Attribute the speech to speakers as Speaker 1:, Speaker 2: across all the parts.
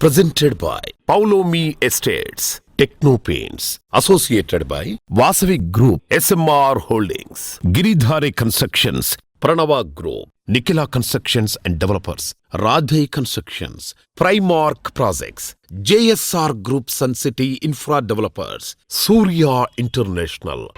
Speaker 1: presented by Paulomi Estates, Techno Paints, associated by Vasavi Group, SMR Holdings, Giridhare Constructions, Pranava Group, Nikila Constructions and Developers, Radhe Constructions, Primark Projects, JSR Group Sun City Infra Developers, Surya International.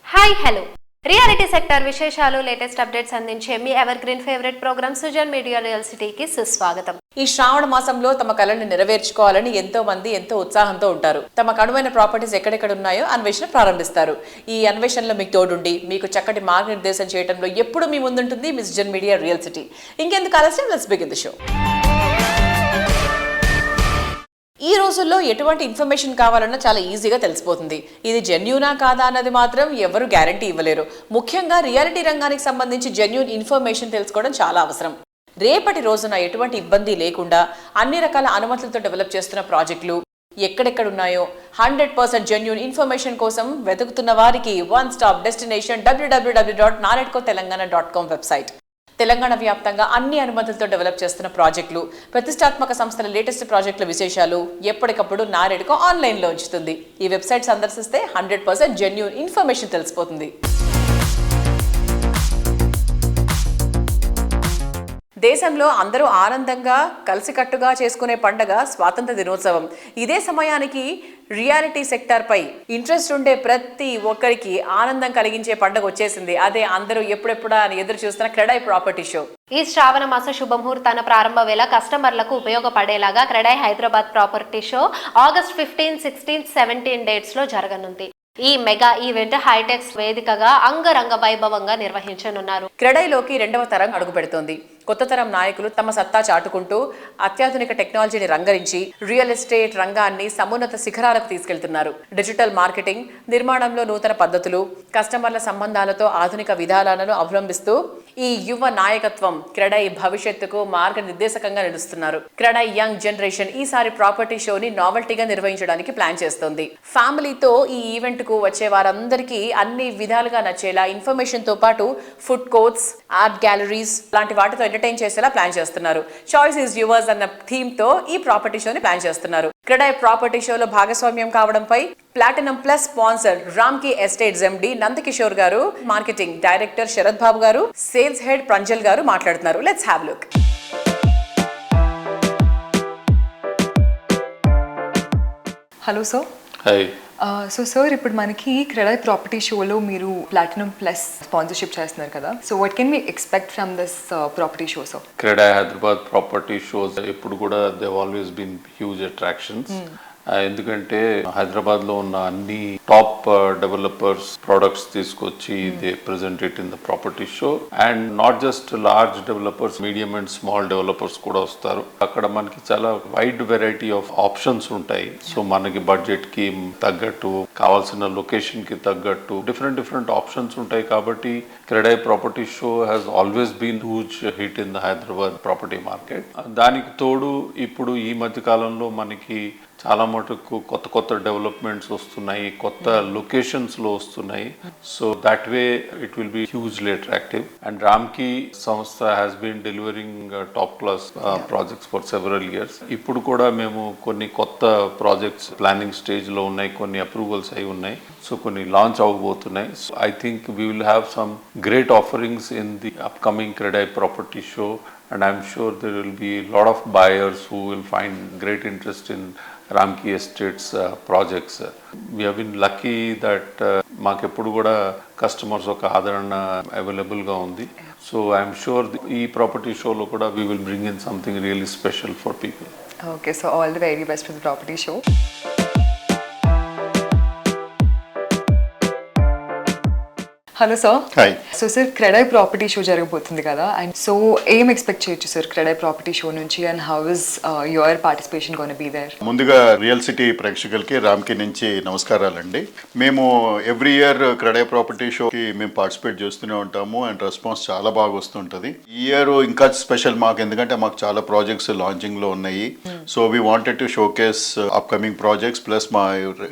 Speaker 2: Hi, hello. Reality sector విశేషాలు latest updates అందించే మీ evergreen favourite programme Sujan media రియాలిసిటీకి సుస్వాగతం.
Speaker 3: ఈ శ్రావణ మాసంలో తమ కళను నెరవేర్చుకోవాలని ఎంతో మంది ఎంతో ఉత్సాహంతో ఉంటారు. తమ కనువైన ప్రాపర్టీస్ ఎక్కడెక్కడ ఉన్నాయో అన్వేషణ ప్రారంభిస్తారు. ఈ అన్వేషణలో మీకు తోడుండి మీకు చక్కటి మార్గనిర్దేశం చేయడంలో ఎప్పుడు మీ ముందుంటుంది మిస్ జన్ మీడియా రియల్ సిటీ ఇంకెందుకు ఆలస్యం? లెట్స్ బిగిన్ ది షో ఈ రోజుల్లో ఎటువంటి ఇన్ఫర్మేషన్ కావాలన్నా చాలా ఈజీగా తెలిసిపోతుంది. ఇది జెన్యునా కాదా అన్నది మాత్రం ఎవరు గ్యారంటీ ఇవ్వలేరు. ముఖ్యంగా రియాలిటీ రంగానికి సంబంధించి జెన్యున్ ఇన్ఫర్మేషన్ తెలుసుకోవడం చాలా అవసరం. రేపటి రోజున ఎటువంటి ఇబ్బంది లేకుండా అన్ని రకాల అనుమతులతో డెవలప్ చేస్తున్న ప్రాజెక్టులు ఎక్కడెక్కడ ఉన్నాయో హండ్రెడ్ పర్సెంట్ జెన్యున్ ఇన్ఫర్మేషన్ కోసం వెతుకుతున్న వారికి one stop destination W W W dot Naredco Telangana dot com website. Telangana వ్యాప్తంగా అన్ని అనుమతులతో డెవలప్ చేస్తున్న ప్రాజెక్టులు ప్రతిష్టాత్మక సంస్థల లేటెస్ట్ ప్రాజెక్టుల విశేషాలు ఎప్పటికప్పుడు నారెడ్కో ఆన్లైన్లో ఉంచుతుంది. ఈ వెబ్సైట్ సందర్శిస్తే హండ్రెడ్ పర్సెంట్ జెన్యున్ ఇన్ఫర్మేషన్ తెలిసిపోతుంది. దేశంలో అందరూ ఆనందంగా కలిసికట్టుగా చేసుకునే పండగ స్వాతంత్ర దినోత్సవం. ఇదే సమయానికి రియాలిటీ సెక్టార్పై ఇంట్రెస్ట్ ఉండే ప్రతి ఒక్కరికి ఆనందం కలిగించే పండగ వచ్చేసింది. అదే అందరూ ఎప్పుడెప్పుడా అని ఎదురు చూస్తున్న క్రెడై ప్రాపర్టీ షో.
Speaker 2: ఈ శ్రావణ మాస శుభముహూర్తాన ప్రారంభ వేళ కస్టమర్లకు ఉపయోగపడేలాగా CREDAI Hyderabad property show August fifteen sixteen seventeen డేట్స్లో జరగనుంది. ఈ మెగా ఈవెంట్ హైటెక్స్ వేదికగా అంగరంగ వైభవంగా నిర్వహించనున్నారు.
Speaker 3: క్రెడైలోకి రెండవ తరం అడుగు పెడుతోంది కొత్త తరం నాయకులు తమ సత్తా చాటుకుంటూ అత్యాధునిక టెక్నాలజీని రంగరించి రియల్ ఎస్టేట్ రంగాన్ని సమున్నత శిఖరాలకు తీసుకెళ్తున్నారు. డిజిటల్ మార్కెటింగ్ నిర్మాణంలో నూతన పద్ధతులు కస్టమర్ల సంబంధాలతో ఆధునిక విధానాలను అవలంబిస్తూ ఈ యువ నాయకత్వం క్రెడై భవిష్యత్తుకు మార్గనిర్దేశకంగా నిలుస్తున్నారు. క్రెడై యంగ్ జనరేషన్ ఈసారి ప్రాపర్టీ షోని నావెల్టీగా నిర్వహించడానికి ప్లాన్ చేస్తోంది. ఫ్యామిలీతో ఈ ఈవెంట్ కు వచ్చే వారందరికీ అన్ని విధాలుగా నచ్చేలా ఇన్ఫర్మేషన్తో పాటు ఫుడ్ కోర్ట్స్ ఆర్ట్ గ్యాలరీస్ లాంటి వాటితో ఎంటర్టైన్ చేసేలా ప్లాన్ చేస్తున్నారు. చాయిస్ ఈజ్ యువర్స్ అన్న థీమ్తో ఈ ప్రాపర్టీ షోని ప్లాన్ చేస్తున్నారు. క్రెడై ప్రాపర్టీ షోలో భాగస్వామ్యం కావడంపై platinum plus sponsor Ramky estates MD Nandakishore garu marketing director Sarath బాబు గారు సేల్స్ హెడ్ ప్రంజల్ గారు మాట్లాడుతున్నారు. Let's have look
Speaker 4: hello sir
Speaker 5: hi
Speaker 4: so sir ఇప్పుడు మనకి క్రెడై ప్రాపర్టీ షోలో మీరు ప్లాటినం ప్లస్ స్పాన్సర్షిప్ చేస్తున్నారు కదా. So what can we expect from this property show sir
Speaker 5: CREDAI Hyderabad property shows ఎప్పుడు కూడా they always been huge attractions ఎందుకంటే హైదరాబాద్లో ఉన్న అన్ని టాప్ డెవలపర్స్ ప్రొడక్ట్స్ తీసుకొచ్చి they present it in the property show and not just large developers medium and small developers కూడా వస్తారు. అక్కడ మనకి చాలా వైడ్ వెరైటీ ఆఫ్ ఆప్షన్స్ ఉంటాయి. సో మనకి బడ్జెట్కి తగ్గట్టు కావాల్సిన లొకేషన్కి తగ్గట్టు డిఫరెంట్ డిఫరెంట్ ఆప్షన్స్ ఉంటాయి కాబట్టి CREDAI property show has always been huge hit in the Hyderabad property market దానికి తోడు ఇప్పుడు ఈ మధ్య కాలంలో మనకి చాలా మటుకు కొత్త కొత్త డెవలప్మెంట్స్ వస్తున్నాయి కొత్త లొకేషన్స్లో వస్తున్నాయి. So that way it will be hugely attractive and Ramky సంస్థ has been delivering top class projects for several years ఇప్పుడు కూడా మేము కొన్ని కొత్త ప్రాజెక్ట్స్ ప్లానింగ్ స్టేజ్లో ఉన్నాయి కొన్ని అప్రూవల్స్ అయి ఉన్నాయి. సో కొన్ని launch అవ్వబోతున్నాయి so I think we will have some great offerings in the upcoming CREDAI property show and I'm sure there will be a lot of buyers who will find great interest in Ramki estates projects we We lucky that మాకెప్పుడు కూడా customers ఒక ఆదరణ అవైలబుల్గా ఉంది. So I'm sure ఈ property షోలో కూడా we will bring in something really special for people
Speaker 4: okay so all the very best for the property show hello sir.
Speaker 6: Hi.
Speaker 4: So sir CREDAI property show జరగబోతుంది కదా. And so ఏం expect చేయొచ్చు sir CREDAI property show నుంచి? And how is your participation gonna be there
Speaker 6: ముందుగా real city ప్రేక్షకులకి రామ్కి నుంచి నమస్కారాలండి. మేము ఎవ్రీ ఇయర్ క్రెడే ప్రాపర్టీ షోకి మేము పార్టిసిపేట్ చేస్తూనే ఉంటాము అండ్ రెస్పాన్స్ చాలా బాగా వస్తుంటుంది. ఈ ఇయర్ ఇంకా స్పెషల్ మాకు ఎందుకంటే మాకు చాలా ప్రాజెక్ట్స్ లాంచింగ్లో ఉన్నాయి. So we wanted to showcase upcoming projects plus మా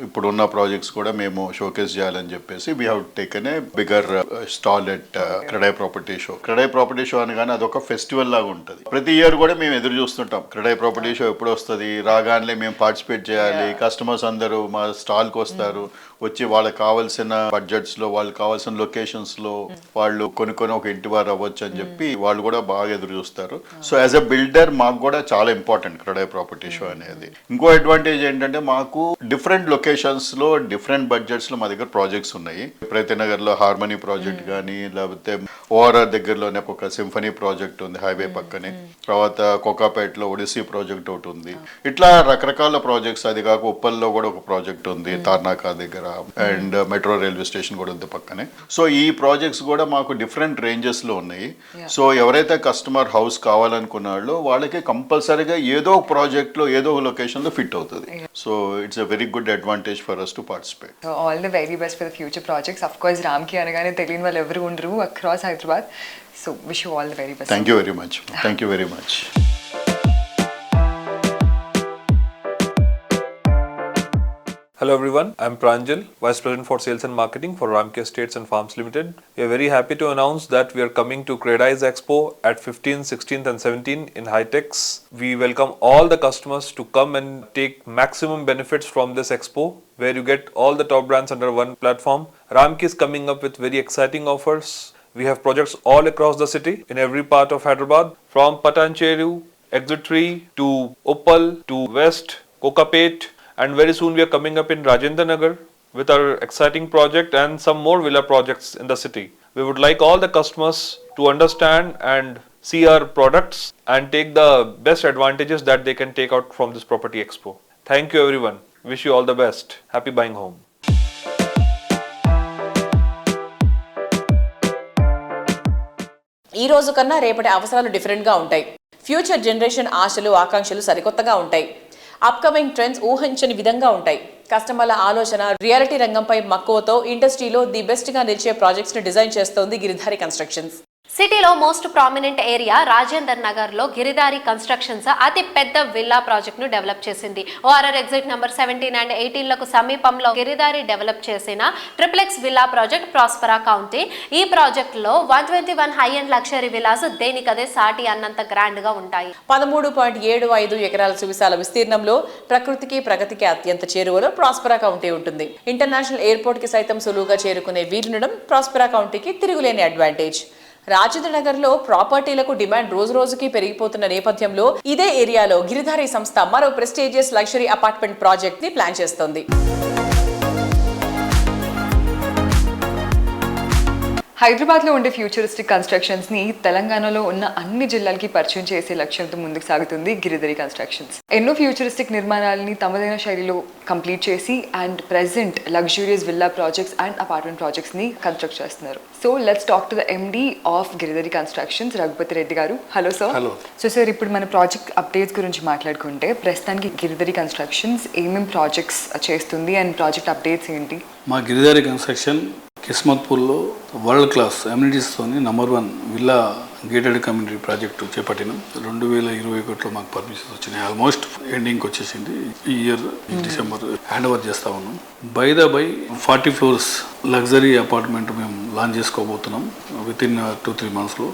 Speaker 6: ఇప్పుడున్న ప్రాజెక్ట్స్ కూడా మేము షోకేస్ చేయాలని చెప్పేసి we have taken a bigger bigger stall at CREDAI property show CREDAI property show అనగానే అదొక ఫెస్టివల్ లాగా ఉంటుంది. ప్రతి ఇయర్ కూడా మేము ఎదురు చూస్తుంటాం. క్రెడై ప్రాపర్టీ షో ఎప్పుడు వస్తుంది రాగానే మేము పార్టిసిపేట్ చేయాలి. కస్టమర్స్ అందరూ మా స్టాల్కి వస్తారు. వచ్చి వాళ్ళకి కావాల్సిన బడ్జెట్స్లో వాళ్ళకి కావాల్సిన లొకేషన్స్లో వాళ్ళు కొనుక్కొని ఒక ఇంటి వారు అవ్వచ్చు అని చెప్పి వాళ్ళు కూడా బాగా ఎదురు చూస్తారు. సో యాజ్ అ బిల్డర్ మాకు కూడా చాలా ఇంపార్టెంట్ క్రెడై ప్రాపర్టీ షో అనేది. ఇంకో అడ్వాంటేజ్ ఏంటంటే మాకు డిఫరెంట్ లొకేషన్స్లో డిఫరెంట్ బడ్జెట్స్లో మా దగ్గర ప్రాజెక్ట్స్ ఉన్నాయి. ప్రతి నగర్లో హార్మనీ ప్రాజెక్ట్ కానీ లేకపోతే ఓఆర్ఆర్ దగ్గరలోనే ఒక సింఫనీ ప్రాజెక్ట్ ఉంది హైవే పక్కనే. తర్వాత కోకాపేటలో ఒడిసీ ప్రాజెక్ట్ ఒకటి ఉంది. ఇట్లా రకరకాల ప్రాజెక్ట్స్ అది కాక ఉప్పల్లో కూడా ఒక ప్రాజెక్ట్ ఉంది తార్నాకా దగ్గర. అండ్ మెట్రో రైల్వే స్టేషన్ కూడా ఉంది పక్కనే. సో ఈ ప్రాజెక్ట్స్ కూడా మాకు డిఫరెంట్ రేంజెస్లో ఉన్నాయి. సో ఎవరైతే కస్టమర్ హౌస్ కావాలనుకున్నాడో వాళ్ళకి కంపల్సరీగా ఏదో ఒక ప్రాజెక్ట్లో ఏదో ఒక లొకేషన్లో ఫిట్ అవుతుంది. So it's a very good advantage for us to participate
Speaker 4: all the very best for the future projects of course Ramky అనగానే తెలియని వాళ్ళు ఎవరు ఉండరు across Hyderabad so wish you all the very best
Speaker 6: thank you very much thank you very much
Speaker 7: Hello everyone, I'm Pranjal, Vice President for Sales and Marketing for Ramke Estates and Farms Limited. We are very happy to announce that we are coming to Credai's Expo at 15th, 16th and 17th in Hightex. We welcome all the customers to come and take maximum benefits from this expo where you get all the top brands under one platform. Ramke is coming up with very exciting offers. We have projects all across the city in every part of Hyderabad from Patancheru, Exit 3 to Opal to West, Kokapet and very soon we are coming up in Rajendra Nagar with our exciting project and some more villa projects in the city. We would like all the customers to understand and see our products and take the best advantages that they can take out from this property expo. Thank you everyone. Wish you all the best. Happy buying home.
Speaker 3: ఈ రోజు కన్నా రేపటి అవసరాలు డిఫరెంట్గా ఉంటాయి future generation ఆశలు ఆకాంక్షలు సరికొత్తగా ఉంటాయి అప్కమింగ్ ట్రెండ్స్ ఊహించని విధంగా ఉంటాయి. కస్టమర్ల ఆలోచన రియాలిటీ రంగంపై మక్కువతో ఇండస్ట్రీలో ది బెస్ట్గా నిలిచే ప్రాజెక్ట్స్ను డిజైన్ చేస్తోంది గిరిధారి కన్స్ట్రక్షన్స్.
Speaker 2: సిటీలో మోస్ట్ ప్రామినెంట్ ఏరియా రాజేందర్ నగర్లో గిరిదారి కన్స్ట్రక్షన్స్ అతి పెద్ద విల్లా ప్రాజెక్ట్ను డెవలప్ చేసింది. ORR exit number seventeen and ఎయిటీన్లకు సమీపంలో గిరిదారి డెవలప్ చేసిన triplex villa project Prospera County. ఈ ప్రాజెక్ట్లో one twenty one high and luxury villas దేనికదే సాటి అన్నంత గ్రాండ్గా ఉంటాయి.
Speaker 3: పదమూడు పాయింట్ ఏడు ఐదు ఎకరాల సువిశాల విస్తీర్ణంలో ప్రకృతికి ప్రగతికి అత్యంత చేరువలో ప్రాస్పరా కౌంటీ ఉంటుంది. ఇంటర్నేషనల్ ఎయిర్పోర్ట్కి సైతం సులువుగా చేరుకునే వీలుండడం ప్రాస్పరా కౌంటీకి తిరుగులేని అడ్వాంటేజ్. రాజేంద్ర నగర్లో ప్రాపర్టీలకు డిమాండ్ రోజు రోజుకి పెరిగిపోతున్న నేపథ్యంలో ఇదే ఏరియాలో గిరిధారి సంస్థ మరో ప్రెస్టీజియస్ లగ్జరీ అపార్ట్మెంట్ ప్రాజెక్ట్ని ప్లాన్ చేస్తోంది.
Speaker 4: హైదరాబాద్లో ఉండే ఫ్యూచరిస్టిక్ కన్స్ట్రక్షన్స్ని తెలంగాణలో ఉన్న అన్ని జిల్లాలకి పరిచయం చేసే లక్ష్యంతో ముందుకు సాగుతుంది గిరిధరి కన్స్ట్రక్షన్స్. ఎన్నో ఫ్యూచరిస్టిక్ నిర్మాణాలని తమదైన శైలిలో కంప్లీట్ చేసి and present luxurious villa projects and apartment ప్రాజెక్ట్స్ని construct చేస్తున్నారు. So let's talk to the MD of Giridhari constructions Raghupathi Reddy garu. Hello sir. So sir ఇప్పుడు మన ప్రాజెక్ట్ అప్డేట్స్ గురించి మాట్లాడుకుంటే ప్రస్తుతానికి గిరిధరి కన్స్ట్రక్షన్స్ ఏమేమి ప్రాజెక్ట్స్ చేస్తుంది అండ్ ప్రాజెక్ట్ అప్డేట్స్ ఏంటి?
Speaker 8: మా గిరిదారి కన్స్ట్రక్షన్ కిస్మత్పూర్లో world class అమ్యూనిటీస్తోని number one villa gated community project చేపట్టినాం. రెండు వేల ఇరవై ఒకటిలో మాకు పర్మిషన్స్ వచ్చినాయి. ఆల్మోస్ట్ ఎండింగ్కి వచ్చేసింది. ఈ ఇయర్ డిసెంబర్ హ్యాండ్ ఓవర్ చేస్తా ఉన్నాం. By the by forty floors luxury apartment మేము లాంచ్ చేసుకోబోతున్నాం విత్ ఇన్ టూ త్రీ మంత్స్లో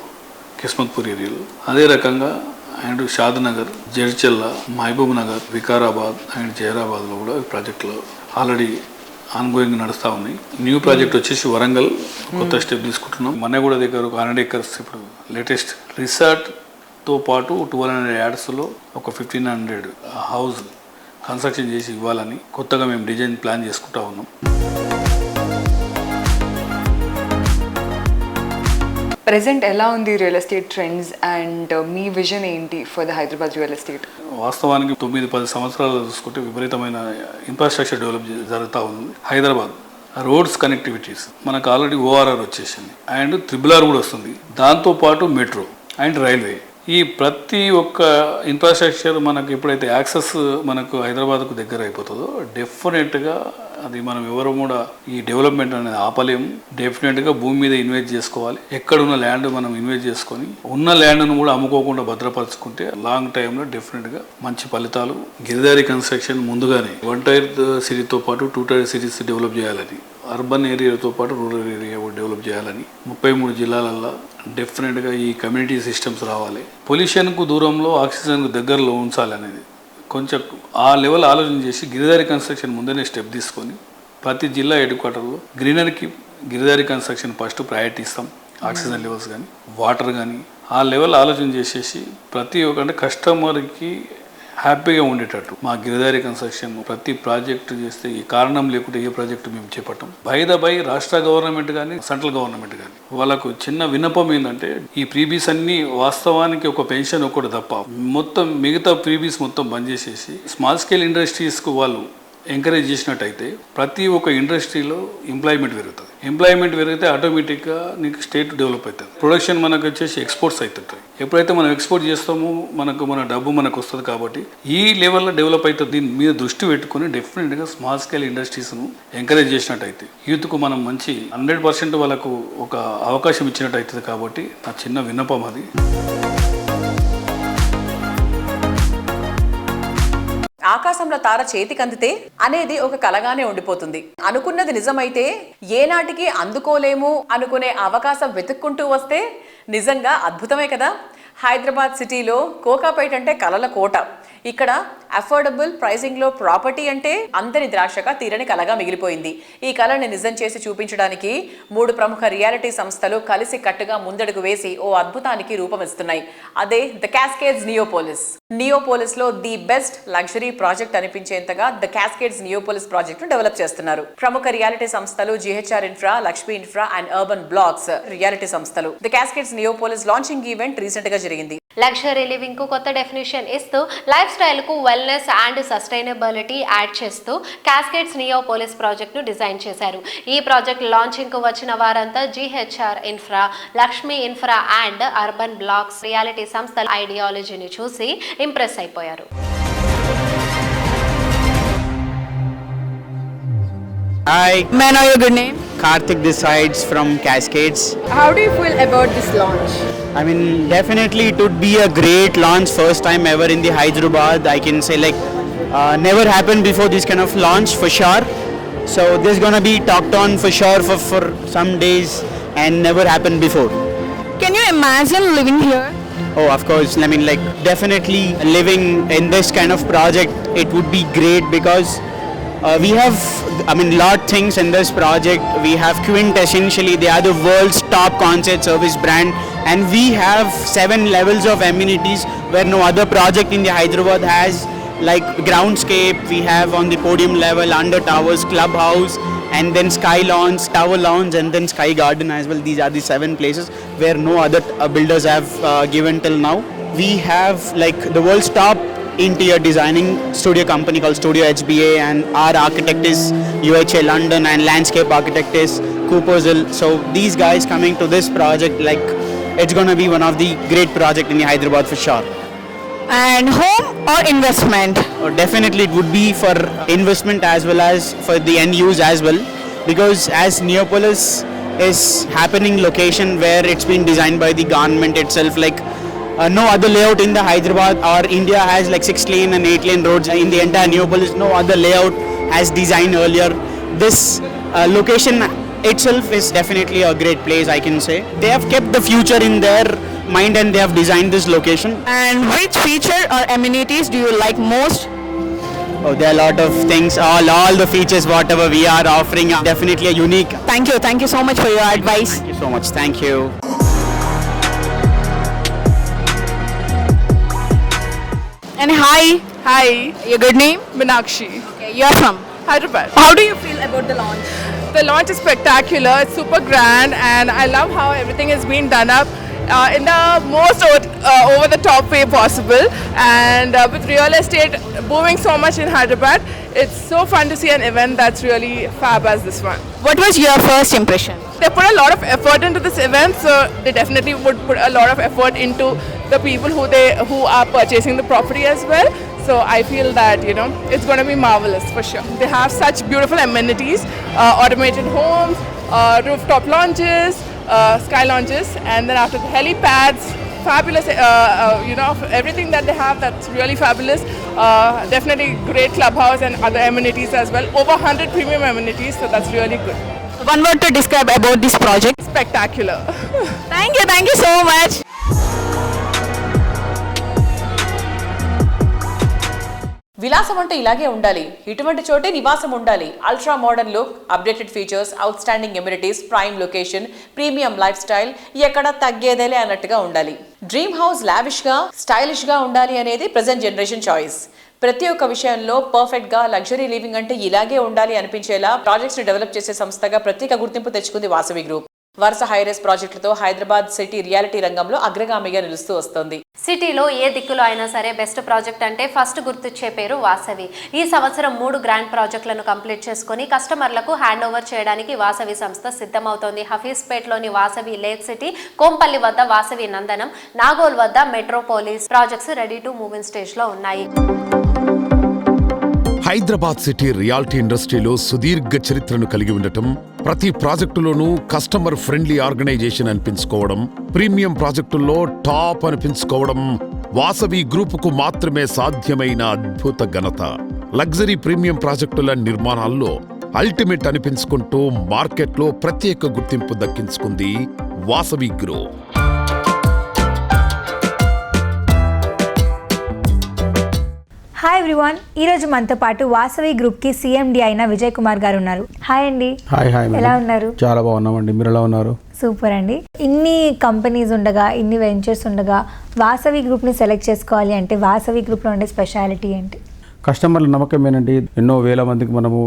Speaker 8: కిస్మత్పూర్ ఏరియాలో. అదే రకంగా and Shadnagar Jadcherla Mahabub Nagar Vikarabad and జహరాబాద్లో కూడా ప్రాజెక్టులో ప్రాజెక్టులు ఆల్రెడీ ఆన్గోయింగ్ నడుస్తూ ఉంది న్యూ ప్రాజెక్ట్ వచ్చేసి వరంగల్ కొత్త స్టెప్ తీసుకుంటున్నాం. మన్నగూడ దగ్గర ఒక హండ్రెడ్ ఏకర్స్ ఇప్పుడు లేటెస్ట్ రిసార్ట్తో పాటు ట్వెల్వ్ హండ్రెడ్ యాడ్స్లో ఒక ఫిఫ్టీన్ హండ్రెడ్ హౌస్ కన్స్ట్రక్షన్ చేసి ఇవ్వాలని కొత్తగా మేము డిజైన్ ప్లాన్ చేసుకుంటా ఉన్నాం.
Speaker 4: ప్రెసెంట్ ఎలా ఉంది real estate trends and uh, మీ విజన్ ఏంటి for the Hyderabad real estate?
Speaker 8: వాస్తవానికి తొమ్మిది పది సంవత్సరాలు చూసుకుంటే విపరీతమైన ఇన్ఫ్రాస్ట్రక్చర్ డెవలప్ జరుగుతూ ఉంది. హైదరాబాద్ రోడ్స్ కనెక్టివిటీస్ మనకు ఆల్రెడీ ఓఆర్ఆర్ వచ్చేసింది. అండ్ త్రిబుల్ ఆర్ కూడా వస్తుంది. దాంతోపాటు మెట్రో అండ్ రైల్వే ఈ ప్రతి ఒక్క ఇన్ఫ్రాస్ట్రక్చర్ మనకు ఎప్పుడైతే యాక్సెస్ మనకు హైదరాబాద్కు దగ్గర అయిపోతుందో డెఫినెట్గా అది మనం ఎవరు కూడా ఈ డెవలప్మెంట్ అనేది ఆపలేము. డెఫినెట్గా భూమి మీద ఇన్వెస్ట్ చేసుకోవాలి. ఎక్కడున్న ల్యాండ్ మనం ఇన్వెస్ట్ చేసుకొని ఉన్న ల్యాండ్ను కూడా అమ్ముకోకుండా భద్రపరచుకుంటే లాంగ్ టైంలో డెఫినెట్గా మంచి ఫలితాలు. గిరిదారి కన్స్ట్రక్షన్ ముందుగానే వన్ టైర్ సిటీతో పాటు టూ టైర్ సిటీస్ డెవలప్ చేయాలని అర్బన్ ఏరియాతో పాటు రూరల్ ఏరియా డెవలప్ చేయాలని ముప్పై మూడు జిల్లాలల్లో డెఫినెట్గా ఈ కమ్యూనిటీ సిస్టమ్స్ రావాలి. పొల్యూషన్కు దూరంలో ఆక్సిజన్కు దగ్గరలో ఉంచాలనేది కొంచెం ఆ లెవెల్ ఆలోచన చేసి గిరిదారి కన్స్ట్రక్షన్ ముందనే స్టెప్ తీసుకొని ప్రతి జిల్లా హెడ్ క్వార్టర్లో గ్రీనరీకి గిరిదారి కన్స్ట్రక్షన్ ఫస్ట్ ప్రయారిటీ ఇస్తాం ఆక్సిజన్ లెవెల్స్ కానీ వాటర్ కానీ ఆ లెవెల్ ఆలోచన చేసేసి ప్రతి ఒక్క అంటే కస్టమర్కి హ్యాపీగా ఉండేటట్టు. మా గిరిదారి కన్స్ట్రక్షన్ ప్రతి ప్రాజెక్టు చేస్తే ఈ కారణం లేకుంటే ఏ ప్రాజెక్టు మేము చేపట్టం. బై ద బై రాష్ట్ర గవర్నమెంట్ కానీ సెంట్రల్ గవర్నమెంట్ కానీ వాళ్ళకు చిన్న విన్నపం ఏంటంటే ఈ ప్రీబీస్ అన్ని వాస్తవానికి ఒక పెన్షన్ ఒకటి తప్ప మొత్తం మిగతా ప్రీబీస్ మొత్తం బంద్ చేసేసి స్మాల్ స్కేల్ ఇండస్ట్రీస్కు వాళ్ళు ఎంకరేజ్ చేసినట్టయితే ప్రతి ఒక్క ఇండస్ట్రీలో ఎంప్లాయ్మెంట్ పెరుగుతుంది. ఎంప్లాయ్మెంట్ పెరిగితే ఆటోమేటిక్గా నీకు స్టేట్ డెవలప్ అవుతుంది. ప్రొడక్షన్ మనకు వచ్చేసి ఎక్స్పోర్ట్స్ అవుతుంటాయి. ఎప్పుడైతే మనం ఎక్స్పోర్ట్ చేస్తామో మనకు మన డబ్బు మనకు వస్తుంది కాబట్టి ఈ లెవెల్లో డెవలప్ అవుతుంది దీని మీద దృష్టి పెట్టుకుని డెఫినెట్గా స్మాల్ స్కేల్ ఇండస్ట్రీస్ను ఎంకరేజ్ చేసినట్టయితే యూత్కు మనం మంచి హండ్రెడ్ పర్సెంట్ వాళ్ళకు ఒక అవకాశం ఇచ్చినట్టు అవుతుంది కాబట్టి నా చిన్న విన్నపం అది.
Speaker 3: ఆకాశంలో తార చేతికందితే అనేది ఒక కలగానే ఉండిపోతుంది. అనుకున్నది నిజమైతే ఏనాటికి అందుకోలేము అనుకునే అవకాశం వెతుక్కుంటూ వస్తే నిజంగా అద్భుతమే కదా. హైదరాబాద్ సిటీలో కోకాపేట అంటే కలల కోట. ఇక్కడ అఫోర్డబుల్ ప్రైసింగ్లో ప్రాపర్టీ అంటే అందరి ద్రాక్షగా తీరని కలగా మిగిలిపోయింది. ఈ కళని నిజం చేసి చూపించడానికి మూడు ప్రముఖ రియాలిటీ సంస్థలు కలిసి కట్టుగా ముందడుగు వేసి ఓ అద్భుతానికి రూపమిస్తున్నాయి. అదే ద క్యాస్కేడ్స్ నియోపోలిస్ నియోపోలిస్లో ది బెస్ట్ లగ్జరీ ప్రాజెక్ట్ అనిపించేంతగా ద క్యాస్కేడ్స్ నియోపోలిస్ ప్రాజెక్ట్ను డెవలప్ చేస్తున్నారు. ప్రముఖ రియాలిటీ సంస్థలు GHR infra Lakshmi infra and urban blocks reality సంస్థలు. The Cascades Neopolis launching event రీసెంట్గా జరిగింది.
Speaker 2: లగ్జరీ లివింగ్కు కొత్త డెఫినేషన్ ఇస్తూ లైఫ్ స్టైల్కు వెల్నెస్ అండ్ సస్టైనబిలిటీ యాడ్ చేస్తూ కాస్కేట్స్ నియోపోలిస్ ప్రాజెక్ట్ను డిజైన్ చేశారు ఈ ప్రాజెక్ట్ లాంచింగ్కు వచ్చిన వారంతా GHR infra Lakshmi infra and urban blocks reality సంస్థల ఐడియాలజీని చూసి ఇంప్రెస్ అయిపోయారు
Speaker 9: Hi,
Speaker 10: May I know your good name?
Speaker 9: Karthik decides from Cascades.
Speaker 10: How do you feel about this launch?
Speaker 9: I mean, definitely it would be a great launch, first time ever in the Hyderabad. I can say like uh, never happened before this kind of launch for sure. So this is gonna be talked on for sure for, for some days and never happened before.
Speaker 10: Can you imagine living here?
Speaker 9: Oh, of course. I mean, like definitely living in this kind of project, it would be great because uh, we have, I mean, lot things in this project. We have Quint essentially. They are the world's top concert service brand, and we have seven levels of amenities where no other project in the Hyderabad has. Like groundscape, we have on the podium level, under towers, clubhouse, and then sky lounge, tower lounge, and then sky garden as well. These are the seven places where no other uh, builders have uh, given till now. We have like the world's top interior designing studio company called Studio HBA, and our architect is UHA London, and landscape architect is Cooper's Hill. So these guys coming to this project, like it's gonna be one of the great project in Hyderabad for sure.
Speaker 10: And home or investment?
Speaker 9: Uh, Definitely, it would be for investment as well as for the end use as well, because as Neopolis is happening location where it's been designed by the government itself, like uh, no other layout in the Hyderabad or India has like six lane and eight lane roads in the entire Neopolis. No other layout has designed earlier. This uh, location itself is definitely a great place, I can say. They have kept the future in their mind and they have designed this location.
Speaker 10: And which feature or amenities do you like most?
Speaker 9: Oh, there are a lot of things. All, all the features, whatever we are offering, are definitely unique.
Speaker 10: Thank you. Thank you so much for your advice.
Speaker 9: Thank you so much. Thank you.
Speaker 10: And hi,
Speaker 11: Hi,
Speaker 10: your good name?
Speaker 11: Minakshi,
Speaker 10: Okay, you're from.
Speaker 11: Hyderabad.
Speaker 10: How do you feel about the launch?
Speaker 11: The launch is spectacular, it's super grand, and I love how everything has been done up in the most over, uh, over the top way possible. And uh, with real estate booming so much in Hyderabad, it's so fun to see an event that's really fab as this one.
Speaker 10: What was your first impression?
Speaker 11: They put a lot of effort into this event, so they definitely would put a lot of effort into the people who they who are purchasing the property as well. So I feel that you know it's going to be marvelous for sure. They have such beautiful amenities, uh, automated homes, uh, rooftop lounges, uh, sky lounges, and then after the helipads, fabulous. Uh, uh, you know everything that they have that's really fabulous. Uh, definitely great clubhouse and other amenities as well. Over 100 premium amenities, so that's really good.
Speaker 12: One word to describe about this project.
Speaker 11: Spectacular.
Speaker 12: Thank you, thank you so much.
Speaker 3: విలాసం అంటే ఇలాగే ఉండాలి. ఇటువంటి చోటే నివాసం ఉండాలి. Ultra modern look updated features outstanding amenities prime location premium lifestyle ఎక్కడ తగ్గేదేలే అన్నట్టుగా ఉండాలి. డ్రీమ్ హౌస్ లావిష్గా స్టైలిష్గా ఉండాలి అనేది ప్రజెంట్ జనరేషన్ చాయిస్. ప్రతి ఒక్క విషయంలో పర్ఫెక్ట్గా లగ్జరీ లివింగ్ అంటే ఇలాగే ఉండాలి అనిపించేలా ప్రాజెక్ట్స్ని డెవలప్ చేసే సంస్థగా ప్రత్యేక గుర్తింపు తెచ్చుకుంది వాసవి గ్రూప్. వరుస హైరేస్ ప్రాజెక్టులతో హైదరాబాద్ సిటీ రియాలిటీ రంగంలో అగ్రగామిగా నిలుస్తూ వస్తోంది.
Speaker 2: సిటీలో ఏ దిక్కులో అయినా సరే బెస్ట్ ప్రాజెక్ట్ అంటే ఫస్ట్ గుర్తొచ్చే పేరు వాసవి. ఈ సంవత్సరం మూడు గ్రాండ్ ప్రాజెక్టులను కంప్లీట్ చేసుకుని కస్టమర్లకు హ్యాండ్ ఓవర్ చేయడానికి వాసవి సంస్థ సిద్ధమవుతోంది. హఫీజ్పేట్లోని వాసవి లేక్ సిటీ కోంపల్లి వద్ద వాసవి నందనం నాగోల్ వద్ద Metropolis projects ready to moving in స్టేజ్లో ఉన్నాయి.
Speaker 1: హైదరాబాద్ సిటీ రియాలిటీ ఇండస్ట్రీలో సుదీర్ఘ చరిత్రను కలిగి ఉండటం ప్రతి ప్రాజెక్టులోనూ కస్టమర్ ఫ్రెండ్లీ ఆర్గనైజేషన్ అనిపించుకోవడం ప్రీమియం ప్రాజెక్టుల్లో టాప్ అనిపించుకోవడం వాసవి గ్రూపుకు మాత్రమే సాధ్యమైన అద్భుత ఘనత. లగ్జరీ ప్రీమియం ప్రాజెక్టుల నిర్మాణాల్లో అల్టిమేట్ అనిపించుకుంటూ మార్కెట్లో ప్రత్యేక గుర్తింపు దక్కించుకుంది వాసవి గ్రూప్.
Speaker 13: హాయ్ ఎవ్రీవన్ ఈరోజు మనతో పాటు వాసవి గ్రూప్కి సిఎండి అయిన విజయ్ కుమార్ గారు ఉన్నారు. హాయ్ అండి.
Speaker 14: Hi hi.
Speaker 13: ఎలా ఉన్నారు?
Speaker 14: చాలా బాగున్నామండి. మీరు ఎలా ఉన్నారు?
Speaker 13: సూపర్ అండి. ఇన్ని కంపెనీస్ ఉండగా ఇన్ని వెంచర్స్ ఉండగా వాసవి గ్రూప్ని సెలెక్ట్ చేసుకోవాలి అంటే వాసవి గ్రూప్లో ఉండే స్పెషాలిటీ ఏంటి?
Speaker 14: కస్టమర్ల నమ్మకమేనండి ఎన్నో వేల మందికి మనము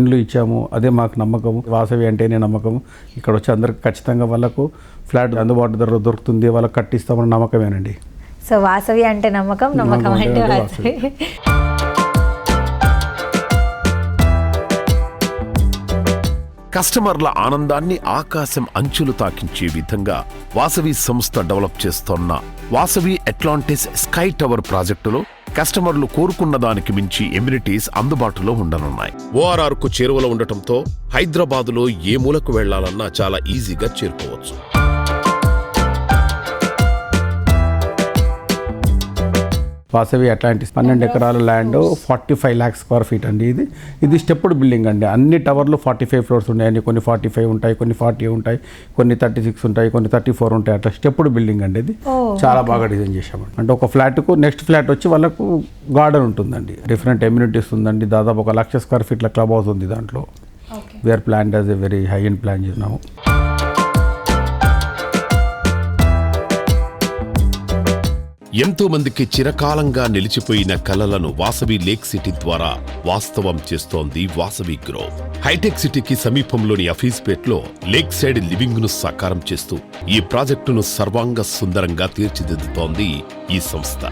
Speaker 14: ఇండ్లు ఇచ్చాము. అదే మాకు నమ్మకం. వాసవి అంటేనే నమ్మకం. ఇక్కడ వచ్చి అందరికి ఖచ్చితంగా వాళ్ళకు ఫ్లాట్ అందుబాటు ధరలో దొరుకుతుంది. వాళ్ళకి కట్టిస్తామన్న నమ్మకమేనండి
Speaker 13: సో వాసవి అంటే నమ్మకం నమ్మకం అంటే
Speaker 14: అంటే
Speaker 13: వాసవి.
Speaker 1: కస్టమర్ల ఆనందాన్ని ఆకాశం అంచులు తాకించే విధంగా వాసవి సంస్థ డెవలప్ చేస్తోన్న వాసవి అట్లాంటిస్ స్కై టవర్ ప్రాజెక్టులో కస్టమర్లు కోరుకున్న దానికి మించి ఎమ్యూనిటీస్ అందుబాటులో ఉండనున్నాయి. ఓఆర్ఆర్కు చేరువలో ఉండటంతో హైదరాబాదులో ఏ మూలకు వెళ్ళాలన్నా చాలా ఈజీగా చేరుకోవచ్చు.
Speaker 14: వాసవి అట్లాంటిస్ పన్నెండు ఎకరాల land forty five lakhs square feet అండి ఇది. ఇది స్టెప్డ్ బిల్డింగ్ అండి. అన్ని టవర్లు ఫార్టీ ఫైవ్ ఫ్లోర్స్ ఉన్నాయండి. కొన్ని ఫార్టీ ఫైవ్ ఉంటాయి కొన్ని ఫార్టీ ఉంటాయి కొన్ని థర్టీ సిక్స్ ఉంటాయి కొన్ని థర్టీ ఫోర్ ఉంటాయి. అట్లా స్టెప్డ్ బిల్డింగ్ అండి ఇది. చాలా బాగా డిజైన్ చేశామండి. అంటే ఒక ఫ్లాట్కు నెక్స్ట్ ఫ్లాట్ వచ్చి వాళ్ళకు గార్డెన్ ఉంటుందండి. డిఫరెంట్ ఎమ్యూనిటీస్ ఉందండి. దాదాపు ఒక లక్ష స్క్వేర్ ఫీట్ల క్లబ్ హౌస్ ఉంది దాంట్లో. We're plan as a very high and plan చేసినాము
Speaker 1: ఎంతో మందికి చిరకాలంగా నిలిచిపోయిన కలలను వాసవి లేక్ సిటీ ద్వారా వాస్తవం చేస్తోంది వాసవి గ్రోవ్. హైటెక్ సిటీకి సమీపంలోని అఫీస్పేట్లో లేక్ సైడ్ లివింగ్ను సాకారం చేస్తూ ఈ ప్రాజెక్టును సర్వాంగ సుందరంగా తీర్చిదిద్దుతోంది ఈ సంస్థ.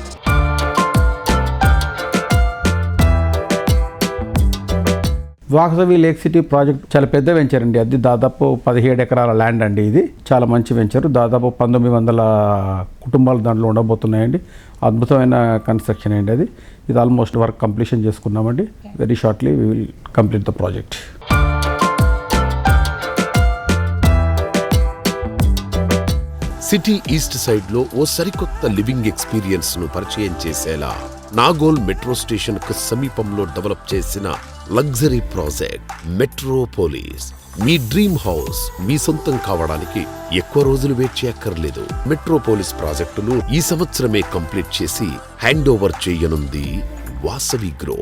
Speaker 14: వాక్సవి లేక్ సిటీ ప్రాజెక్ట్ చాలా పెద్ద వెంచర్ అండి. అది దాదాపు పదిహేడు ఎకరాల ల్యాండ్ అండి ఇది. చాలా మంచి వెంచర్ దాదాపు పంతొమ్మిది వందల కుటుంబాలు దాంట్లో ఉండబోతున్నాయండి. అద్భుతమైన కన్స్ట్రక్షన్ అండి అది. ఇది ఆల్మోస్ట్ వర్క్ కంప్లీషన్ చేసుకున్నామండి. Very shortly we will complete the project
Speaker 1: city east సైడ్లో ఓ సరికొత్త లివింగ్ ఎక్స్పీరియన్స్ను పరిచయం చేసేలా నాగోల్ మెట్రో స్టేషన్కు సమీపంలో డెవలప్ చేసిన లగ్జరీ ప్రాజెక్ట్ మెట్రోపోలిస్. మీ డ్రీమ్ హౌస్ మీ సొంతం కావడానికి ఎక్కువ రోజులు వెయిట్ చేయక్కర్లేదు. మెట్రోపోలిస్ ప్రాజెక్టును ఈ సంవత్సరమే కంప్లీట్ చేసి హ్యాండ్ ఓవర్ చేయనుంది వాసవి గ్రో.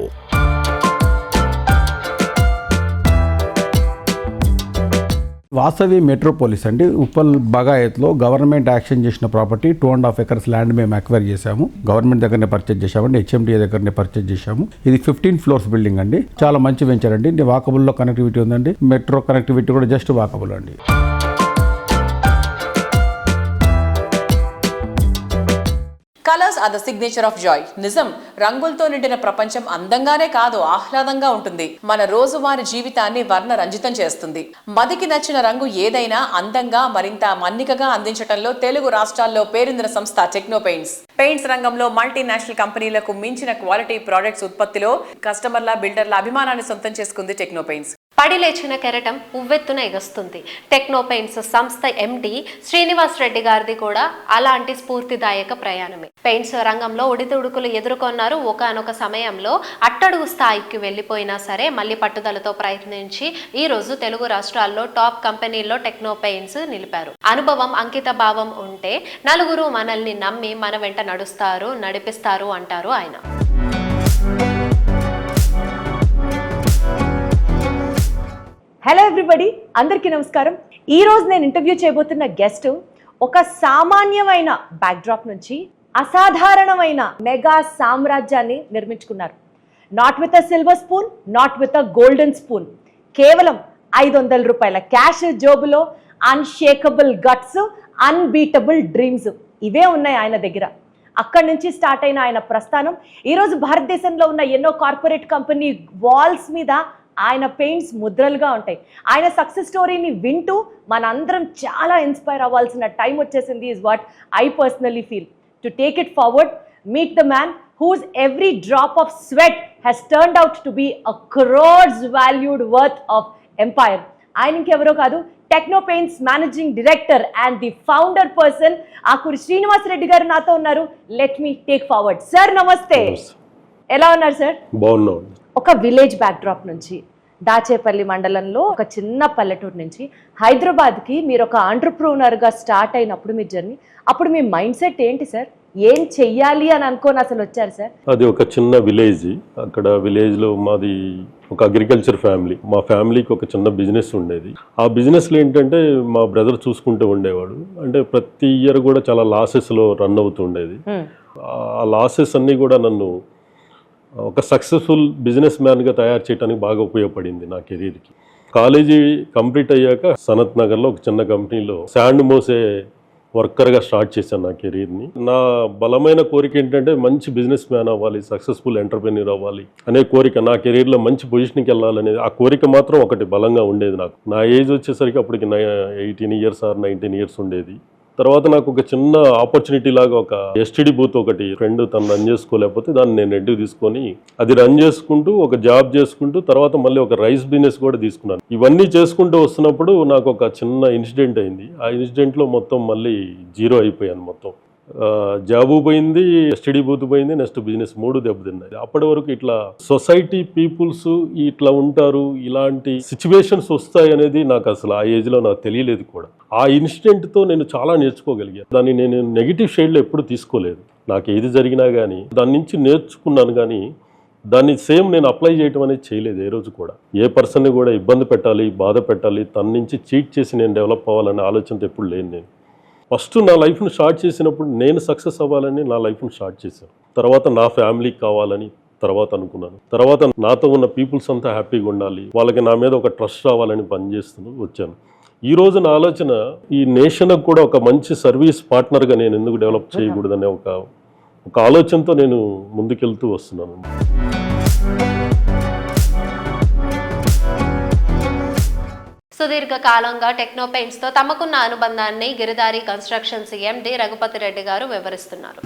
Speaker 14: వాసవి మెట్రోపోలిస్ అండి. ఉప్పల్ బగాయత్లో గవర్నమెంట్ యాక్షన్ చేసిన property two and half acres land మేము అక్వైర్ చేశాము. గవర్నమెంట్ దగ్గరనే పర్చేజ్ చేశామండి హెచ్ఎండిఏ దగ్గరనే పర్చేజ్ చేశాము. ఇది ఫిఫ్టీన్ ఫ్లోర్స్ బిల్డింగ్ అండి. చాలా మంచి వెంచర్ అండి. వాకబుల్లో కనెక్టివిటీ ఉందండి. మెట్రో కనెక్టివిటీ కూడా జస్ట్ వాకబుల్ అండి.
Speaker 3: Colours are the signature of joy. నిజం రంగులతో నిండిన ప్రపంచం అందంగానే కాదు ఆహ్లాదంగా ఉంటుంది. మన రోజువారి జీవితాన్ని వర్ణ రంజితం చేస్తుంది. మదికి నచ్చిన రంగు ఏదైనా అందంగా మరింత మన్నికగా అందించడంలో తెలుగు రాష్ట్రాల్లో పేరొందిన సంస్థ టెక్నో పెయింట్స్. పెయింట్స్ రంగంలో మల్టీనేషనల్ కంపెనీలకు మించిన క్వాలిటీ ప్రొడక్ట్స్ ఉత్పత్తిలో కస్టమర్ల బిల్డర్ల అభిమానాన్ని సొంతం చేసుకుంది టెక్నో పెయింట్స్.
Speaker 2: పడిలేచిన కెరటం ఉవ్వెత్తున ఎగస్తుంది. టెక్నోపెయింట్స్ సంస్థ ఎండి శ్రీనివాస్ రెడ్డి గారిది కూడా అలాంటి స్ఫూర్తిదాయక ప్రయాణమే. పెయింట్స్ రంగంలో ఉడిదుడుకులు ఎదుర్కొన్నారు. ఒకనొక సమయంలో అట్టడుగు స్థాయికి వెళ్ళిపోయినా సరే మళ్ళీ పట్టుదలతో ప్రయత్నించి ఈ రోజు తెలుగు రాష్ట్రాల్లో టాప్ కంపెనీల్లో టెక్నో పెయింట్స్ నిలిపారు. అనుభవం అంకిత భావం ఉంటే నలుగురు మనల్ని నమ్మి మన వెంట నడుస్తారు నడిపిస్తారు అంటారు ఆయన.
Speaker 15: హలో ఎవ్రీబడి అందరికీ నమస్కారం. ఈరోజు నేను ఇంటర్వ్యూ చేయబోతున్న గెస్ట్ ఒక సామాన్యమైన బ్యాక్డ్రాప్ నుంచి అసాధారణమైన మెగా సామ్రాజ్యాన్ని నిర్మించుకున్నారు. Not with a silver spoon not with a golden spoon కేవలం ఐదు వందల రూపాయల క్యాష్ జోబులో అన్షేకబుల్ గట్స్ అన్బీటబుల్ డ్రీమ్స్ ఇవే ఉన్నాయి ఆయన దగ్గర. అక్కడి నుంచి స్టార్ట్ అయిన ఆయన ప్రస్థానం. ఈరోజు భారతదేశంలో ఉన్న ఎన్నో కార్పొరేట్ కంపెనీ వాల్స్ మీద ఆయన పెయింట్స్ ముద్రలుగా ఉంటాయి. ఆయన సక్సెస్ స్టోరీని వింటూ మనందరం చాలా ఇన్స్పైర్ అవ్వాల్సిన టైం వచ్చేసింది is what I personally feel to take it forward meet the man whose every drop of sweat has turned out to be a crores valued worth of empire ఆయన ఇంకెవరో కాదు Techno Paints managing director and the founder person Akuri Srinivas Reddy గారు నాతో ఉన్నారు. Let me take forward sir నమస్తే. ఎలా ఉన్నారు sir ఒక విలేజ్ బ్యాక్డ్రాప్ నుంచి దాచేపల్లి మండలంలో ఒక చిన్న పల్లెటూరు నుంచి హైదరాబాద్కి మీరు ఒక ఆంటర్ప్రూనర్గా స్టార్ట్ అయినప్పుడు మీ జర్నీ అప్పుడు మీ మైండ్ సెట్ ఏంటి సార్? ఏం చెయ్యాలి అని అనుకోని అసలు వచ్చారు సార్?
Speaker 16: అది ఒక చిన్న విలేజ్ అక్కడ విలేజ్లో మాది ఒక అగ్రికల్చర్ ఫ్యామిలీ మా ఫ్యామిలీకి ఒక చిన్న బిజినెస్ ఉండేది. ఆ బిజినెస్లో ఏంటంటే మా బ్రదర్ చూసుకుంటూ ఉండేవాడు. అంటే ప్రతి ఇయర్ కూడా చాలా లాసెస్లో రన్ అవుతుండేది ఆ లాసెస్ అన్నీ కూడా నన్ను ఒక సక్సెస్ఫుల్ బిజినెస్ మ్యాన్గా తయారు చేయడానికి బాగా ఉపయోగపడింది నా కెరీర్కి. కాలేజీ కంప్లీట్ అయ్యాక సనత్ నగర్లో ఒక చిన్న కంపెనీలో శాండ్ మోసే వర్కర్గా స్టార్ట్ చేశాను నా కెరీర్ని. నా బలమైన కోరిక ఏంటంటే మంచి బిజినెస్ మ్యాన్ అవ్వాలి సక్సెస్ఫుల్ ఎంటర్ప్రెన్యూర్ అవ్వాలి అనే కోరిక నా కెరీర్లో మంచి పొజిషన్కి వెళ్ళాలనేది ఆ కోరిక మాత్రం ఒకటి బలంగా ఉండేది నాకు. నా ఏజ్ వచ్చేసరికి అప్పటికి eighteen years or nineteen years ఉండేది. తర్వాత నాకు ఒక చిన్న ఆపర్చునిటీ లాగా ఒక ఎస్టీడీ బూత్ ఒకటి ఫ్రెండ్ తను రన్ చేసుకోలేకపోతే దాన్ని నేను రెడ్డి తీసుకొని అది రన్ చేసుకుంటూ ఒక జాబ్ చేసుకుంటూ తర్వాత మళ్ళీ ఒక రైస్ బిజినెస్ కూడా తీసుకున్నాను. ఇవన్నీ చేసుకుంటూ వస్తున్నప్పుడు నాకు ఒక చిన్న ఇన్సిడెంట్ అయింది. ఆ ఇన్సిడెంట్లో మొత్తం మళ్ళీ జీరో అయిపోయాను మొత్తం. జాబు పోయింది స్టడీ బూత్ పోయింది నెక్స్ట్ బిజినెస్ మూడు దెబ్బతిన్నాయి. అప్పటి వరకు ఇట్లా సొసైటీ పీపుల్స్ ఇట్లా ఉంటారు ఇలాంటి సిచ్యువేషన్స్ వస్తాయి అనేది నాకు అసలు ఆ ఏజ్లో నాకు తెలియలేదు కూడా. ఆ ఇన్సిడెంట్తో నేను చాలా నేర్చుకోగలిగాను దాన్ని నేను నెగిటివ్ షేడ్లో ఎప్పుడు తీసుకోలేదు. నాకు ఏది జరిగినా కానీ దాని నుంచి నేర్చుకున్నాను కానీ దాన్ని సేమ్ నేను అప్లై చేయడం అనేది చేయలేదు ఏ రోజు కూడా. ఏ పర్సన్ని కూడా ఇబ్బంది పెట్టాలి బాధ పెట్టాలి తన నుంచి చీట్ చేసి నేను డెవలప్ అవ్వాలనే ఆలోచనతో ఎప్పుడు లేను నేను. ఫస్ట్ నా లైఫ్ను స్టార్ట్ చేసినప్పుడు నేను సక్సెస్ అవ్వాలని నా లైఫ్ను స్టార్ట్ చేశాను. తర్వాత నా ఫ్యామిలీకి కావాలని తర్వాత అనుకున్నాను. తర్వాత నాతో ఉన్న పీపుల్స్ అంతా హ్యాపీగా ఉండాలి. వాళ్ళకి నా మీద ఒక ట్రస్ట్ రావాలని పనిచేస్తూ వచ్చాను. ఈ రోజు నా ఆలోచన ఈ నేషన్కి కూడా ఒక మంచి సర్వీస్ పార్ట్నర్గా నేను ఎందుకు డెవలప్ చేయకూడదనే ఒక ఒక ఆలోచనతో నేను ముందుకెళ్తూ వస్తున్నాను.
Speaker 2: సుదీర్ఘ కాలంగా టెక్నో పెయింట్స్తో తమకున్న అనుబంధాన్ని గిరిదారి కన్స్ట్రక్షన్స్ ఎండి రఘుపతి రెడ్డి గారు వివరిస్తున్నారు.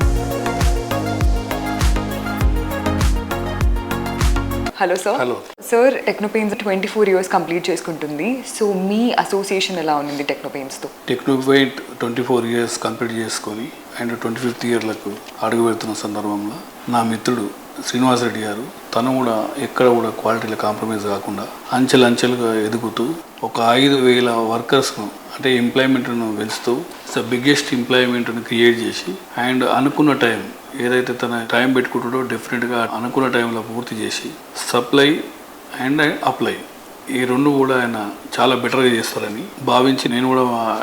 Speaker 4: Hello sir.
Speaker 8: Hello.
Speaker 4: Sir Techno Paints twenty four years complete చేసుకుంటుంది. సో మీ అసోసియేషన్ ఎలా ఉంది టెక్నోపెయిన్స్తో
Speaker 8: Techno Paint twenty four years complete చేసుకొని అండ్ ట్వంటీ ఫిఫ్త్ ఇయర్లకు అడుగు పెడుతున్న సందర్భంలో నా మిత్రుడు శ్రీనివాసరెడ్డి గారు తను కూడా ఎక్కడ కూడా క్వాలిటీలో కాంప్రమైజ్ కాకుండా అంచెలంచెలుగా ఎదుగుతూ ఒక ఐదు వేల వర్కర్స్ను అంటే ఎంప్లాయ్మెంట్ను పెంచుతూ బిగ్గెస్ట్ ఎంప్లాయ్మెంట్ను క్రియేట్ చేసి అండ్ అనుకున్న టైం ఏదైతే తన టైం పెట్టుకుంటాడో డెఫినెట్గా అనుకున్న టైంలో పూర్తి చేసి సప్లై అండ్ అప్లై. ఈ రెండు కూడా ఆయన చాలా బెటర్గా చేస్తారని భావించి నేను కూడా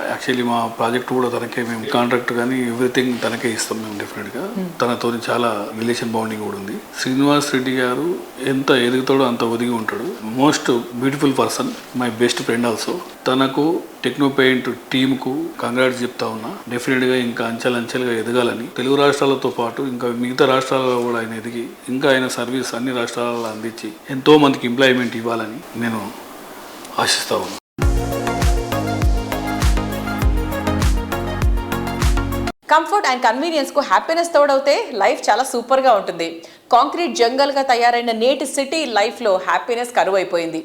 Speaker 8: యాక్చువల్లీ మా ప్రాజెక్ట్ కూడా తనకే మేము కాంట్రాక్ట్ కానీ ఎవ్రీథింగ్ తనకే ఇస్తాం మేము డెఫినెట్గా తనతో చాలా రిలేషన్ బాండింగ్ కూడా ఉంది. శ్రీనివాస్ రెడ్డి గారు ఎంత ఎదుగుతాడో అంత ఒదిగి ఉంటాడు. Most beautiful person my best friend also తనకు టెక్నో పెయింట్ టీమ్కు కంగ్రాట్స్ చెప్తా ఉన్నా. డెఫినెట్గా ఇంకా అంచెలంచెలుగా ఎదగాలని. తెలుగు రాష్ట్రాలతో పాటు ఇంకా మిగతా రాష్ట్రాలలో కూడా ఆయన ఎదిగి ఇంకా ఆయన సర్వీస్ అన్ని రాష్ట్రాలలో అందించి ఎంతో మందికి ఎంప్లాయ్మెంట్ ఇవ్వాలని నేను ఆశిస్తా ఉన్నాను
Speaker 3: కంఫర్ట్ అండ్ కన్వీనియన్స్కు హ్యాపీనెస్ తోడవుతే లైఫ్ చాలా సూపర్గా ఉంటుంది. కాంక్రీట్ జంగల్గా తయారైన నేటి సిటీ లైఫ్లో హ్యాపీనెస్ కరువైపోయింది.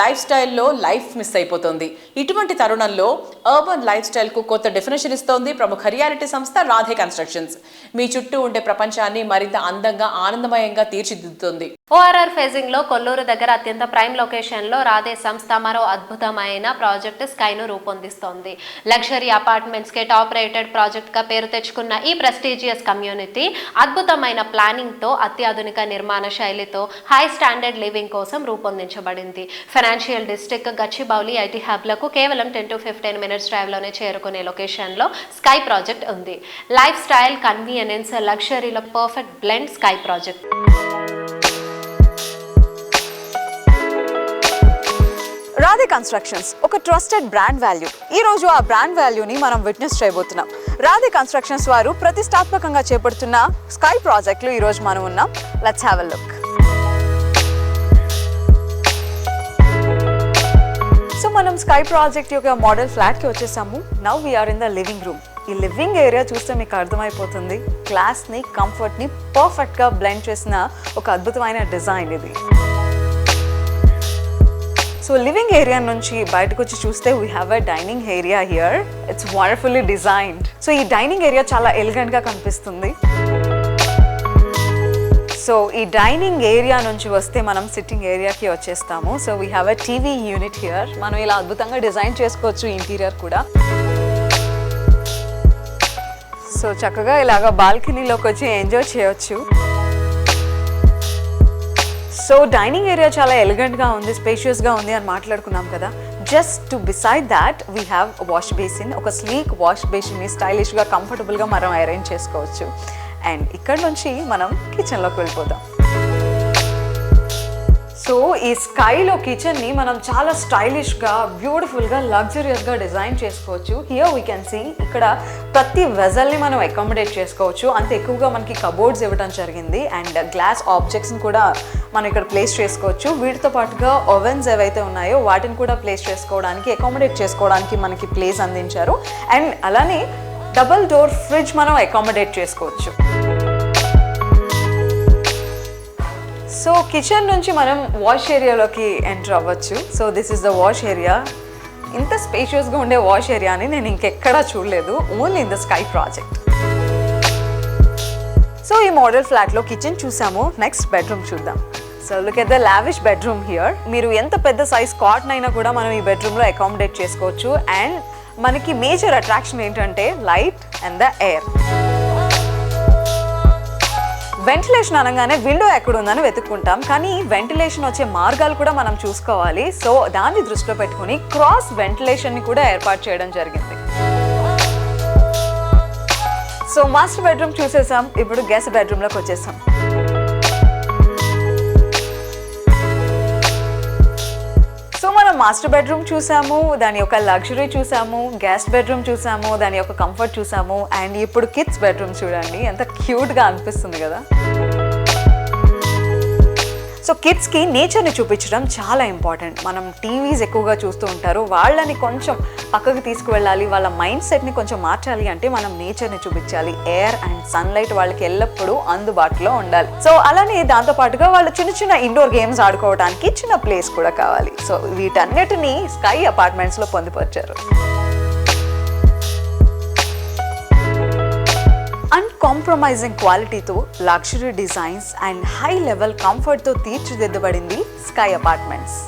Speaker 3: లైఫ్ స్టైల్లో లైఫ్ మిస్ అయిపోతుంది. ఇటువంటి తరుణంలో అర్బన్ లైఫ్ స్టైల్కు కొత్త డెఫినేషన్ ఇస్తోంది ప్రముఖ రియాలిటీ సంస్థ రాధే కన్స్ట్రక్షన్స్. మీ చుట్టూ ఉండే ప్రపంచాన్ని మరింత అందంగా ఆనందమయంగా తీర్చిదిద్దుతుంది.
Speaker 2: ఓఆర్ఆర్ ఫేజింగ్లో కొల్లూరు దగ్గర అత్యంత ప్రైమ్ లొకేషన్లో రాధే సంస్థ మరో అద్భుతమైన ప్రాజెక్ట్ స్కై ను రూపొందిస్తోంది. లగ్జరీ అపార్ట్మెంట్స్ కే టాప్ రేటెడ్ ప్రాజెక్ట్గా పేరు తెచ్చుకున్న ఈ ప్రెస్టీజియస్ కమ్యూనిటీ అద్భుతమైన ప్లానింగ్తో అత్యాధునిక నిర్మాణ శైలితో హై స్టాండర్డ్ లివింగ్ కోసం రూపొందించబడింది. ఫైనాన్షియల్ డిస్టిక్ గచ్చిబౌలి ఐటీ హబ్లకు కేవలం టెన్ టు ఫిఫ్టీన్ మినిట్స్ డ్రైవ్లోనే చేరుకునే లొకేషన్లో స్కై ప్రాజెక్ట్ ఉంది. Lifestyle convenience లగ్జరీలో perfect blend Sky project
Speaker 10: Radhe constructions ఒక ట్రస్టెడ్ బ్రాండ్ వాల్యూ ఈ రోజు ఆ బ్రాండ్ వాల్యూని మనం విట్నెస్ చేయబోతున్నాం. రాధే కన్స్ట్రక్షన్స్ వారు ప్రతిష్టాత్మకంగా చేపడుతున్న స్కై ప్రాజెక్టులు ఈ రోజు మనం ఉన్నాం. Let's have a look so మనం స్కై ప్రాజెక్ట్ యొక్క మోడల్ ఫ్లాట్కి వచ్చేసాము. Now we're in the living room ఈ లివింగ్ ఏరియా చూస్తే మీకు అర్థమైపోతుంది. క్లాస్ని కంఫర్ట్ని పర్ఫెక్ట్గా బ్లెండ్ చేసిన ఒక అద్భుతమైన డిజైన్ ఇది. సో లివింగ్ ఏరియా నుంచి బయటకు వచ్చి చూస్తే we have a dining area here it's wonderfully designed so ఈ డైనింగ్ ఏరియా చాలా ఎలిగెంట్గా కనిపిస్తుంది. సో ఈ డైనింగ్ ఏరియా నుంచి వస్తే మనం సిట్టింగ్ ఏరియాకి వచ్చేస్తాము. So we have a TV unit here మనం ఇలా అద్భుతంగా డిజైన్ చేసుకోవచ్చు ఇంటీరియర్ కూడా. సో చక్కగా ఇలాగ బాల్కనీలోకి వచ్చి ఎంజాయ్ చేయొచ్చు. సో డైనింగ్ ఏరియా చాలా ఎలిగెంట్గా ఉంది స్పేషియస్గా ఉంది అని మాట్లాడుకున్నాం కదా. Just to beside that we have wash basin ఒక స్లీక్ వాష్ బేసిన్ని స్టైలిష్గా కంఫర్టబుల్గా మనం అరేంజ్ చేసుకోవచ్చు. అండ్ ఇక్కడ నుంచి మనం కిచెన్లోకి వెళ్ళిపోదాం. సో ఈ స్కైలో కిచెన్ని మనం చాలా స్టైలిష్గా బ్యూటిఫుల్గా లగ్జరియస్గా డిజైన్ చేసుకోవచ్చు. హియర్ వీ కెన్ సీ ఇక్కడ ప్రతి వెజల్ని మనం అకామిడేట్ చేసుకోవచ్చు. అంత ఎక్కువగా మనకి కబోర్డ్స్ ఇవ్వడం జరిగింది. అండ్ గ్లాస్ ఆబ్జెక్ట్స్ని కూడా మనం ఇక్కడ ప్లేస్ చేసుకోవచ్చు. వీటితో పాటుగా ఓవెన్స్ ఏవైతే ఉన్నాయో వాటిని కూడా ప్లేస్ చేసుకోవడానికి అకామిడేట్ చేసుకోవడానికి మనకి ప్లేస్ అందించారు. అండ్ అలానే డబుల్ డోర్ ఫ్రిడ్జ్ మనం అకామిడేట్ చేసుకోవచ్చు. సో కిచెన్ నుంచి మనం వాష్ ఏరియాలోకి ఎంటర్ అవ్వచ్చు. So this is the wash area ఇంత స్పేషియస్గా ఉండే వాష్ ఏరియాని నేను ఇంకెక్కడా చూడలేదు. Only in the Sky project so ఈ మోడల్ ఫ్లాట్లో కిచెన్ చూసాము. నెక్స్ట్ బెడ్రూమ్ చూద్దాం. So look at the lavish bedroom here మీరు ఎంత పెద్ద సైజ్ కాటన్ అయినా కూడా మనం ఈ బెడ్రూమ్లో అకామిడేట్ చేసుకోవచ్చు. అండ్ మనకి మేజర్ అట్రాక్షన్ ఏంటంటే light and the air ventilation అనగానే విండో ఎక్కడుందని వెతుక్కుంటాం. కానీ వెంటిలేషన్ వచ్చే మార్గాలు కూడా మనం చూసుకోవాలి. సో దాన్ని దృష్టిలో పెట్టుకుని క్రాస్ వెంటిలేషన్ని కూడా ఏర్పాటు చేయడం జరిగింది. సో మాస్టర్ బెడ్రూమ్ చూసేసాం. ఇప్పుడు గెస్ట్ బెడ్రూమ్లోకి వచ్చేసాం. మాస్టర్ బెడ్రూమ్ చూసాము దాని యొక్క లగ్జరీ చూసాము గెస్ట్ బెడ్రూమ్ చూసాము దాని యొక్క కంఫర్ట్ చూసాము అండ్ ఇప్పుడు కిడ్స్ బెడ్రూమ్ చూడండి. ఎంత క్యూట్గా అనిపిస్తుంది కదా. సో కిడ్స్కి నేచర్ని చూపించడం చాలా ఇంపార్టెంట్ మనం టీవీస్ ఎక్కువగా చూస్తూ ఉంటారు. వాళ్ళని కొంచెం పక్కకు తీసుకువెళ్ళాలి. వాళ్ళ మైండ్ సెట్ని కొంచెం మార్చాలి అంటే మనం నేచర్ని చూపించాలి. ఎయిర్ అండ్ సన్లైట్ వాళ్ళకి ఎల్లప్పుడూ అందుబాటులో ఉండాలి. సో అలానే దాంతో పాటుగా వాళ్ళు చిన్న చిన్న ఇండోర్ గేమ్స్ ఆడుకోవడానికి చిన్న ప్లేస్ కూడా కావాలి. సో వీటన్నిటిని స్కై అపార్ట్మెంట్స్లో పొందుపరిచారు. కాంప్రమైజింగ్ క్వాలిటీతో luxury designs and high level కంఫర్ట్తో తీర్చిదిద్దబడింది స్కై అపార్ట్మెంట్స్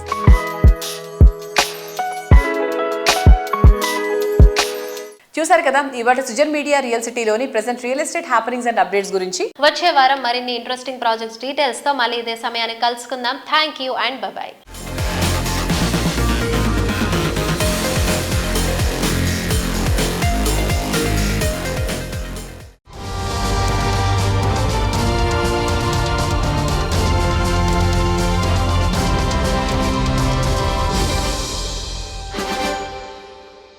Speaker 3: చూసారు కదా ఇవాళ సుజన్ మీడియా రియల్ సిటీలోని present real estate happenings and updates గురించి.
Speaker 2: వచ్చే వారం మరిన్ని ఇంట్రెస్టింగ్ ప్రాజెక్ట్స్ డీటెయిల్స్తో మళ్ళీ ఇదే సమయానికి కలుసుకుందాం. Thank you and bye